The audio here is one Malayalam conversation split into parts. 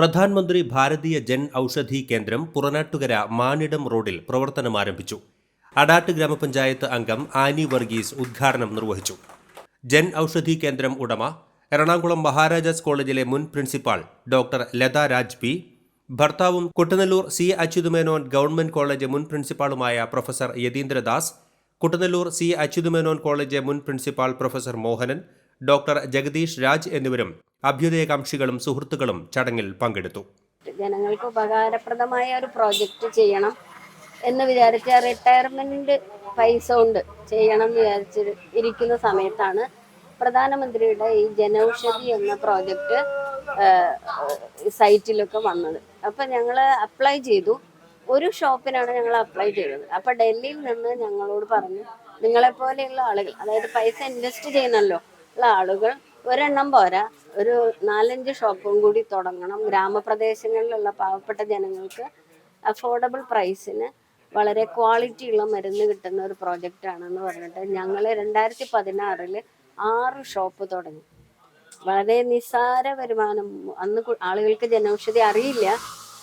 പ്രധാനമന്ത്രി ഭാരതീയ ജൻ ഔഷധി കേന്ദ്രം പുറനാട്ടുകര മാനിടം റോഡിൽ പ്രവർത്തനം ആരംഭിച്ചു. അടാട്ട് ഗ്രാമപഞ്ചായത്ത് അംഗം ആനി വർഗീസ് ഉദ്ഘാടനം നിർവഹിച്ചു. ജൻ ഔഷധി കേന്ദ്രം ഉടമ എറണാകുളം മഹാരാജാസ് കോളേജിലെ മുൻ principal doctor Latha Raj P ഭർത്താവും Kuttanellur C Achuthamenon government college മുൻ പ്രിൻസിപ്പാളുമായ professor Yatheendradas Kuttanellur C Achuthamenon college മുൻ principal professor Mohanan doctor Jagadeesh Raj എന്നിവരും അഭ്യുദയകാംക്ഷികളും സുഹൃത്തുക്കളും ചടങ്ങിൽ പങ്കെടുത്തു. ജനങ്ങൾക്ക് ഉപകാരപ്രദമായ ഒരു പ്രോജക്റ്റ് ചെയ്യണം എന്ന് വിചാരിച്ച റിട്ടയർമെന്റ് പൈസ കൊണ്ട് ചെയ്യണം എന്ന് വിചാരിച്ച് ഇരിക്കുന്ന സമയത്താണ് പ്രധാനമന്ത്രിയുടെ ഈ ജനൌഷധി എന്ന പ്രോജക്റ്റ് സൈറ്റിലൊക്കെ വന്നത്. അപ്പം ഞങ്ങൾ അപ്ലൈ ചെയ്തു. ഒരു ഷോപ്പിനാണ് ഞങ്ങൾ അപ്ലൈ ചെയ്തത്. അപ്പം ഡൽഹിയിൽ നിന്ന് ഞങ്ങളോട് പറഞ്ഞു നിങ്ങളെപ്പോലെയുള്ള ആളുകൾ അതായത് പൈസ ഇൻവെസ്റ്റ് ചെയ്യുന്നല്ലോ ഉള്ള ആളുകൾ ഒരെണ്ണം പോരാ. ഒരു നാലഞ്ച് ഷോപ്പും കൂടി തുടങ്ങണം. ഗ്രാമപ്രദേശങ്ങളിലുള്ള പാവപ്പെട്ട ജനങ്ങൾക്ക് അഫോർഡബിൾ പ്രൈസിന് വളരെ ക്വാളിറ്റിയുള്ള മരുന്ന് കിട്ടുന്ന ഒരു പ്രോജക്റ്റ് ആണെന്ന് പറഞ്ഞിട്ട് ഞങ്ങൾ രണ്ടായിരത്തി പതിനാറിൽ ആറ് ഷോപ്പ് തുടങ്ങി. വളരെ നിസ്സാര വരുമാനം. അന്ന് ആളുകൾക്ക് ജനൌഷധി അറിയില്ല.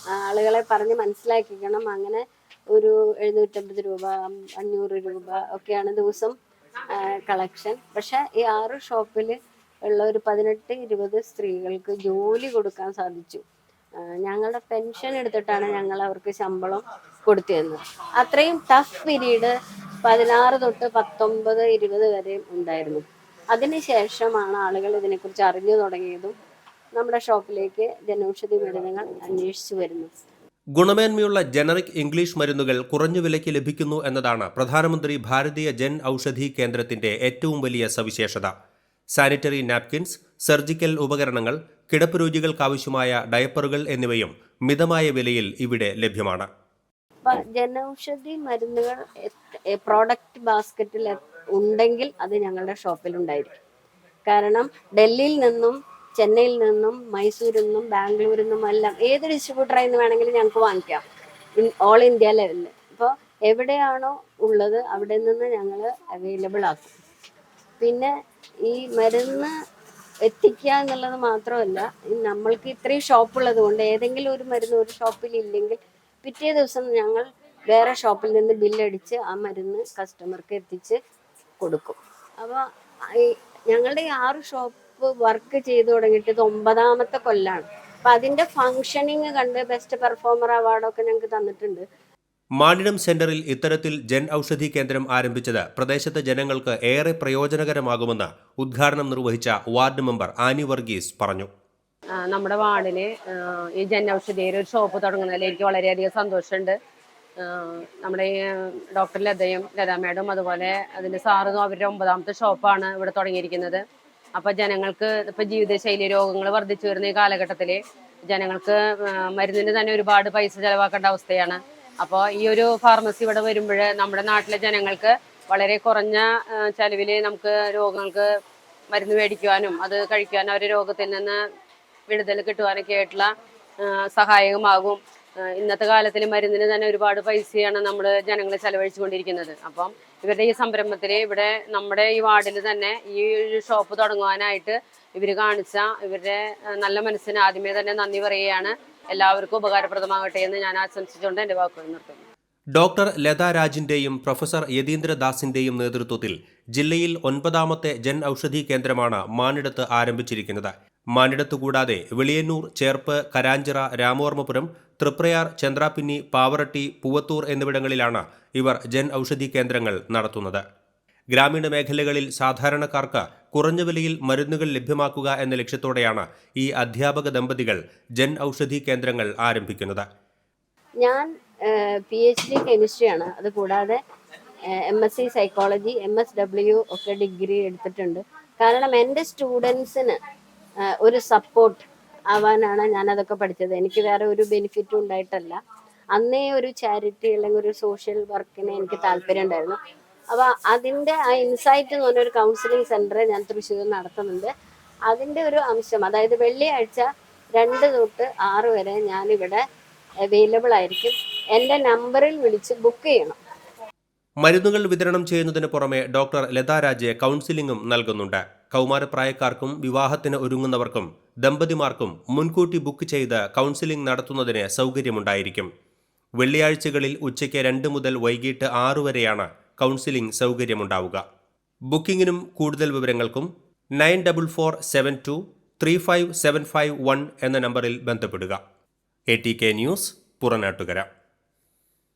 ആളുകളെ പറഞ്ഞ് മനസ്സിലാക്കിക്കണം. അങ്ങനെ ഒരു എഴുന്നൂറ്റമ്പത് രൂപ അഞ്ഞൂറ് രൂപ ഒക്കെയാണ് ദിവസം കളക്ഷൻ പക്ഷെ ഈ ആറ് ഷോപ്പിൽ ഉള്ള ഒരു പതിനെട്ട് ഇരുപത് സ്ത്രീകൾക്ക് ജോലി കൊടുക്കാൻ സാധിച്ചു. ഞങ്ങളുടെ പെൻഷൻ എടുത്തിട്ടാണ് ഞങ്ങൾ അവർക്ക് ശമ്പളം കൊടുത്തിരുന്നത് അത്രയും ടഫ് പീരീഡ് പതിനാറ് തൊട്ട് പത്തൊമ്പത് ഇരുപത് വരെ ഉണ്ടായിരുന്നു. അതിനുശേഷമാണ് ആളുകൾ ഇതിനെക്കുറിച്ച് അറിഞ്ഞു തുടങ്ങിയതും നമ്മുടെ ഷോപ്പിലേക്ക് ജനൌഷധി മരുന്നുകൾ അന്വേഷിച്ചു വരുന്നത്. ഗുണമേന്മയുള്ള ജനറിക് ഇംഗ്ലീഷ് മരുന്നുകൾ കുറഞ്ഞ വിലയ്ക്ക് ലഭിക്കുന്നു എന്നതാണ് പ്രധാനമന്ത്രി ഭാരതീയ ജൻ ഔഷധി കേന്ദ്രത്തിന്റെ ഏറ്റവും വലിയ സവിശേഷത. സാനിറ്ററി നാപ്കിൻസ് സർജിക്കൽ ഉപകരണങ്ങൾ കിടപ്പ് രോഗികൾക്കാവശ്യമായ ഡയപ്പറുകൾ എന്നിവയും മിതമായ വിലയിൽ ഇവിടെ ലഭ്യമാണ്. ജനൌഷധി മരുന്നുകൾ പ്രോഡക്റ്റ് ബാസ്ക്കറ്റിൽ ഉണ്ടെങ്കിൽ അത് ഞങ്ങളുടെ ഷോപ്പിൽ ഉണ്ടായിരിക്കും. കാരണം ഡൽഹിയിൽ നിന്നും ചെന്നൈയിൽ നിന്നും മൈസൂരിൽ നിന്നും ബാംഗ്ലൂരിൽ നിന്നും എല്ലാം ഏത് ഡിസ്ട്രിബ്യൂട്ടറിൽ നിന്ന് വേണമെങ്കിലും ഞങ്ങൾക്ക് വാങ്ങിക്കാം. ഓൾ ഇന്ത്യ ലെവലിൽ ഇപ്പോൾ എവിടെയാണോ ഉള്ളത് അവിടെ നിന്ന് ഞങ്ങൾ അവൈലബിൾ ആക്കും. പിന്നെ ഈ മരുന്ന് എത്തിക്കുക എന്നുള്ളത് മാത്രമല്ല നമ്മൾക്ക് ഇത്രയും ഷോപ്പുള്ളത് കൊണ്ട് ഏതെങ്കിലും ഒരു മരുന്ന് ഒരു ഷോപ്പിൽ ഇല്ലെങ്കിൽ പിറ്റേ ദിവസം ഞങ്ങൾ വേറെ ഷോപ്പിൽ നിന്ന് ബില്ലടിച്ച് ആ മരുന്ന് കസ്റ്റമർക്ക് എത്തിച്ച് കൊടുക്കും. അപ്പോൾ ഞങ്ങളുടെ ഈ ആറ് ഷോപ്പ് വർക്ക് ചെയ്തു തുടങ്ങിയിട്ട് ഒമ്പതാമത്തെ കൊല്ലാണ്. അപ്പം അതിന്റെ ഫങ്ഷനിങ് കണ്ട് ബെസ്റ്റ് പെർഫോമർ അവാർഡൊക്കെ ഞങ്ങൾക്ക് തന്നിട്ടുണ്ട്. മാനിടം സെന്ററിൽ ഇത്തരത്തിൽ ജൻ ഔഷധി കേന്ദ്രം ആരംഭിച്ചത് പ്രദേശത്തെ ജനങ്ങൾക്ക് ഏറെ പ്രയോജനകരമാകുമെന്ന് ഉദ്ഘാടനം നിർവഹിച്ച വാർഡ് മെമ്പർ ആനി വർഗീസ് പറഞ്ഞു. നമ്മുടെ വാർഡിൽ ഈ ജൻ ഔഷധിയിൽ ഒരു ഷോപ്പ് തുടങ്ങുന്നതിൽ എനിക്ക് വളരെയധികം സന്തോഷമുണ്ട്. നമ്മുടെ ഡോക്ടർ ലതയും ലത മേഡം അതുപോലെ അതിന്റെ സാറും അവരുടെ ഒമ്പതാമത്തെ ഷോപ്പാണ് ഇവിടെ തുടങ്ങിയിരിക്കുന്നത്. അപ്പോൾ ജനങ്ങൾക്ക് ഇപ്പോൾ ജീവിതശൈലി രോഗങ്ങൾ വർദ്ധിച്ചു വരുന്ന ഈ കാലഘട്ടത്തിൽ ജനങ്ങൾക്ക് മരുന്നിന് തന്നെ ഒരുപാട് പൈസ ചിലവാക്കേണ്ട അവസ്ഥയാണ്. അപ്പോൾ ഈ ഒരു ഫാർമസി ഇവിടെ വരുമ്പോൾ നമ്മുടെ നാട്ടിലെ ജനങ്ങൾക്ക് വളരെ കുറഞ്ഞ ചിലവിൽ നമുക്ക് രോഗങ്ങൾക്ക് മരുന്ന് മേടിക്കുവാനും അത് കഴിക്കുവാനും അവരുടെ രോഗത്തിൽ നിന്ന് വിടുതൽ കിട്ടുവാനൊക്കെ ആയിട്ടുള്ള സഹായകമാകും. ഇന്നത്തെ കാലത്തിൽ മരുന്നിന് തന്നെ ഒരുപാട് പൈസയാണ് നമ്മൾ ജനങ്ങൾ ചെലവഴിച്ചുകൊണ്ടിരിക്കുന്നത്. അപ്പം ഇവരുടെ ഈ സംരംഭത്തിൽ ഇവിടെ നമ്മുടെ ഈ വാർഡിൽ തന്നെ ഈ ഒരു ഷോപ്പ് തുടങ്ങുവാനായിട്ട് ഇവർ കാണിച്ച ഇവരുടെ നല്ല മനസ്സിന് ആദ്യമേ തന്നെ നന്ദി പറയുകയാണ്. എല്ലാവർക്കും ഉപകാരപ്രദമാകട്ടെ എന്ന് ഞാൻ ആശംസിച്ചുകൊണ്ട് എന്റെ വാക്കുകൾ നിർത്തുന്നു. ഡോക്ടർ ലത രാജിന്റെയും പ്രൊഫസർ യതീന്ദ്രദാസിന്റെയും നേതൃത്വത്തിൽ ജില്ലയിൽ ഒൻപതാമത്തെ ജൻ ഔഷധി കേന്ദ്രമാണ് മാനിടത്ത് ആരംഭിച്ചിരിക്കുന്നത്. മാനിടത്ത് കൂടാതെ വെളിയന്നൂർ ചേർപ്പ് കരാഞ്ചിറ രാമവർമ്മപുരം തൃപ്രയാർ ചന്ദ്രാപിന്നി പാവറട്ടി പൂവത്തൂർ എന്നിവിടങ്ങളിലാണ് ഇവർ ജൻ ഔഷധി കേന്ദ്രങ്ങൾ നടത്തുന്നത്. ഗ്രാമീണ മേഖലകളിൽ സാധാരണക്കാർക്ക് കുറഞ്ഞ വിലയിൽ മരുന്നുകൾ ലഭ്യമാക്കുക എന്ന ലക്ഷ്യത്തോടെയാണ് ഈ അധ്യാപക ദമ്പതികൾ ജൻ ഔഷധി കേന്ദ്രങ്ങൾ ആരംഭിക്കുന്നത്. ഞാൻ പി എച്ച് ഡി കെമിസ്ട്രിയാണ്. അതുകൂടാതെ M S C psychology M S W ഒക്കെ ഡിഗ്രി എടുത്തിട്ടുണ്ട്. കാരണം എന്റെ സ്റ്റുഡൻസിന് ഒരു സപ്പോർട്ട് ആവാനാണ് ഞാൻ അതൊക്കെ പഠിച്ചത്. എനിക്ക് വേറെ ഒരു ബെനിഫിറ്റും ഉണ്ടായിട്ടല്ല. അന്നേ ഒരു ചാരിറ്റി അല്ലെങ്കിൽ ഒരു സോഷ്യൽ വർക്കിന് എനിക്ക് താല്പര്യം ഉണ്ടായിരുന്നു അപ്പോൾ അതിന്റെ ആ ഇൻസൈറ്റ് എന്ന് പറഞ്ഞ ഒരു കൗൺസിലിംഗ് സെന്റർ ഞാൻ തൃശ്ശൂർ നടത്തുന്നുണ്ട്. അതിന്റെ ഒരു അംശം അതായത് വെള്ളിയാഴ്ച രണ്ട് തൊട്ട് ആറ് വരെ ഞാനിവിടെ അവൈലബിൾ ആയിരിക്കും. എന്റെ നമ്പറിൽ വിളിച്ച് ബുക്ക് ചെയ്യണം. മരുന്നുകൾ വിതരണം ചെയ്യുന്നതിന് പുറമെ ഡോക്ടർ ലതാ രാജ് കൗൺസിലിംഗും നൽകുന്നുണ്ട്. കൗമാരപ്രായക്കാർക്കും വിവാഹത്തിന് ഒരുങ്ങുന്നവർക്കും ദമ്പതിമാർക്കും മുൻകൂട്ടി ബുക്ക് ചെയ്ത് കൗൺസിലിംഗ് നടത്തുന്നതിന് സൗകര്യമുണ്ടായിരിക്കും. വെള്ളിയാഴ്ചകളിൽ ഉച്ചയ്ക്ക് രണ്ട് മുതൽ വൈകിട്ട് ആറു വരെയാണ് കൗൺസിലിംഗ് സൗകര്യമുണ്ടാവുക. ബുക്കിംഗിനും കൂടുതൽ വിവരങ്ങൾക്കും nine double four seven two three five seven five one എന്ന നമ്പറിൽ ബന്ധപ്പെടുക. A T K news Puranattukara.